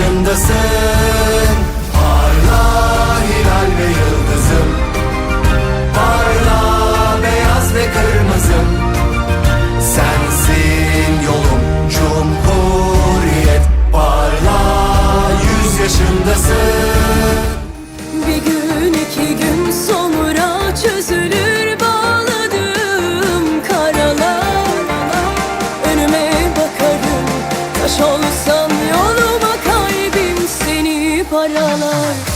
başımdasın paralar